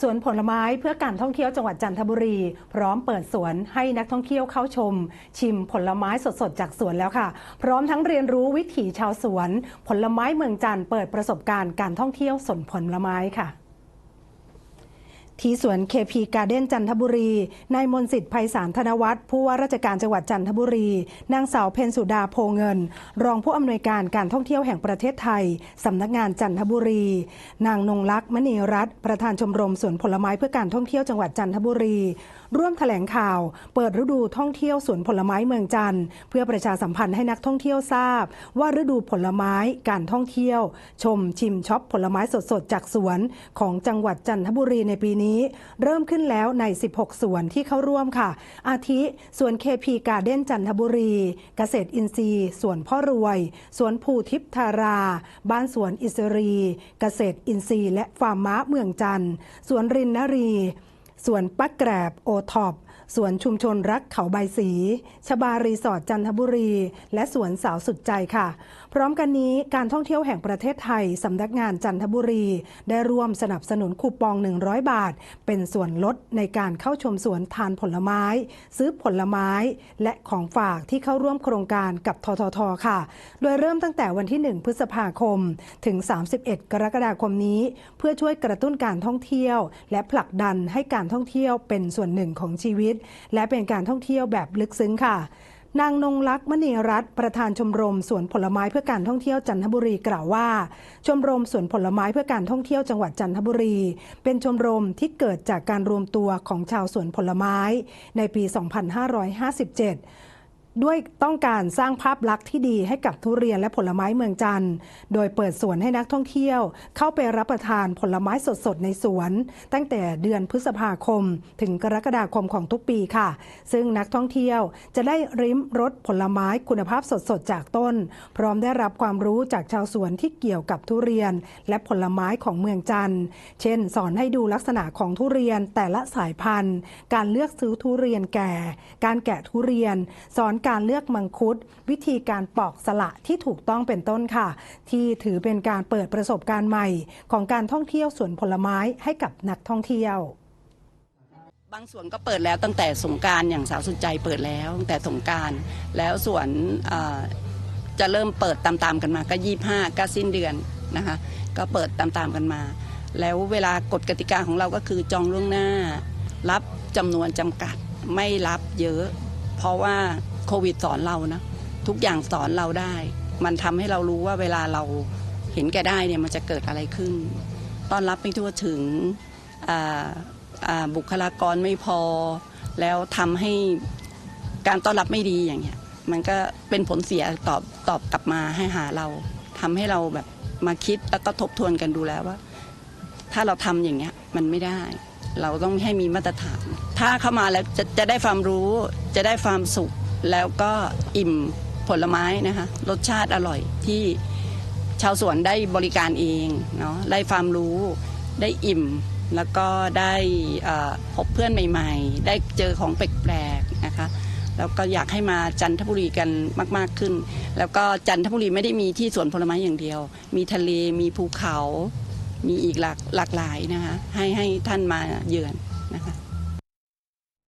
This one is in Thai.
สวนผลไม้เพื่อการท่องเที่ยวจังหวัดจันทบุรี พร้อมเปิดสวนให้นักท่องเที่ยวเข้าชม ชิมผลไม้สดๆ จากสวนแล้วค่ะ พร้อมทั้งเรียนรู้วิถีชาวสวน ผลไม้เมืองจันทร์เปิดประสบการณ์การท่องเที่ยวสวนผลไม้ค่ะ ที่สวน KP Garden จันทบุรี นายมนสิทธิ์ไพศาลธนวัฒน์ผู้ว่าราชการจังหวัดจันทบุรี นางสาวเพนสุดาโพเงิน รองผู้อำนวยการการท่องเที่ยวแห่งประเทศไทยสำนักงานจันทบุรี นางนงลักษณ์มณีรัตน์ประธานชมรมสวนผลไม้เพื่อการท่องเที่ยวจังหวัดจันทบุรี ร่วมแถลงข่าว เปิดฤดูท่องเที่ยวสวนผลไม้เมืองจันทร์เพื่อประชาสัมพันธ์ให้นักท่องเที่ยวทราบ ว่าฤดูผลไม้การท่องเที่ยว ชมชิมช็อปผลไม้สดๆจากสวนของจังหวัดจันทบุรีในปีนี้เริ่มขึ้นแล้วใน 16สวนที่เข้าร่วมค่ะ อาทิสวน KP Garden จันทบุรี เกษตรอินทรีย์สวนพ่อรวย สวนภูทิพธารา บ้านสวนอิสรี เกษตรอินทรีย์และฟาร์มม้าเมืองจันทร์สวนรินนรี สวนปักแกรบโอท็อป สวนชุมชนรักเขาใบสี ชบารีสอร์ทจันทบุรี และสวนสาวสุดใจค่ะ พร้อมกันนี้การท่องเที่ยวแห่งประเทศไทยสำนักงานจันทบุรี ได้ร่วมสนับสนุนคูปอง 100 บาท เป็นส่วนลดในการเข้าชมสวนทานผลไม้ ซื้อผลไม้ และของฝากที่เข้าร่วมโครงการกับทททค่ะ โดยเริ่มตั้งแต่วันที่ 1 พฤษภาคม ถึง 31 กรกฎาคมนี้ เพื่อช่วยกระตุ้นการท่องเที่ยว และผลักดันให้การท่องเที่ยวเป็นส่วนหนึ่งของชีวิตและเป็นการท่องเที่ยวแบบลึกซึ้งค่ะ นางนงลักษณ์มณีรัตน์ประธานชมรมสวนผลไม้เพื่อการท่องเที่ยวจันทบุรีกล่าวว่า ชมรมสวนผลไม้เพื่อการท่องเที่ยวจังหวัดจันทบุรี เป็นชมรมที่เกิดจากการรวมตัวของชาวสวนผลไม้ในปี 2557 ด้วยต้องการสร้างภาพลักษณ์ที่ดีให้กับทุเรียนและผลไม้เมืองจันทร์โดยเปิดสวนให้นักท่องเที่ยว เข้าไปรับประทานผลไม้สดๆในสวน ตั้งแต่เดือนพฤษภาคม ถึงกรกฎาคมของทุกปีค่ะ ซึ่งนักท่องเที่ยวจะได้ริมรสผลไม้คุณภาพสดๆจากต้น พร้อมได้รับความรู้จากชาวสวนที่เกี่ยวกับทุเรียน และผลไม้ของเมืองจันทร์ เช่น สอนให้ดูลักษณะของทุเรียนแต่ละสายพันธุ์ การเลือกซื้อทุเรียนแก่ การแกะทุเรียน สอนการการเลือกมังคุด วิธีการปอกสละที่ถูกต้องเป็นต้นค่ะ ที่ถือเป็นการเปิดประสบการณ์ใหม่ ของการท่องเที่ยวสวนผลไม้ให้กับนักท่องเที่ยวบางส่วนก็เปิดแล้วตั้งแต่สงการอย่างสาวสุดใจเปิดแล้วตั้งแต่สงการแล้วส่วนจะเริ่มเปิดตามๆกันมาก็ยี่ห้าก็สิ้นเดือนนะคะก็เปิดตามๆกันมา แล้วเวลากฎกติกาของเราก็คือจองล่วงหน้า รับจำนวนจำกัดไม่รับเยอะ เพราะว่า โควิดสอนเรานะ ทุกอย่างสอนเราได้ มันทำให้เรารู้ว่าเวลาเราเห็นแก่ได้เนี่ยมันจะเกิดอะไรขึ้น ต้อนรับไม่ทั่วถึงอ่าอ่าบุคลากรไม่พอ แล้วทำให้การต้อนรับไม่ดีอย่างเงี้ย มันก็เป็นผลเสียตอบตอบกลับมาให้หาเราทำให้เราแบบมาคิดแล้วก็ทบทวนกันดูแล้วว่า ถ้าเราทำอย่างเงี้ยมันไม่ได้ เราต้องให้มีมาตรฐาน ถ้าเข้ามาแล้วจะจะได้ความรู้ จะได้ความสุข แล้วก็อิ่มผลไม้นะคะรสชาติอร่อยที่ชาวสวนได้บริการเองเนาะได้ความรู้ได้อิ่ม แล้วก็ได้พบเพื่อนใหม่ ๆ ได้เจอของแปลกๆนะคะแล้วก็อยากให้มาจันทบุรีกันมาก ๆขึ้น แล้วก็จันทบุรีไม่ได้มีที่สวนผลไม้อย่างเดียว มีทะเลมีภูเขา มีอีกหลากหลากหลายนะคะให้ให้ท่านมาเยือนนะคะ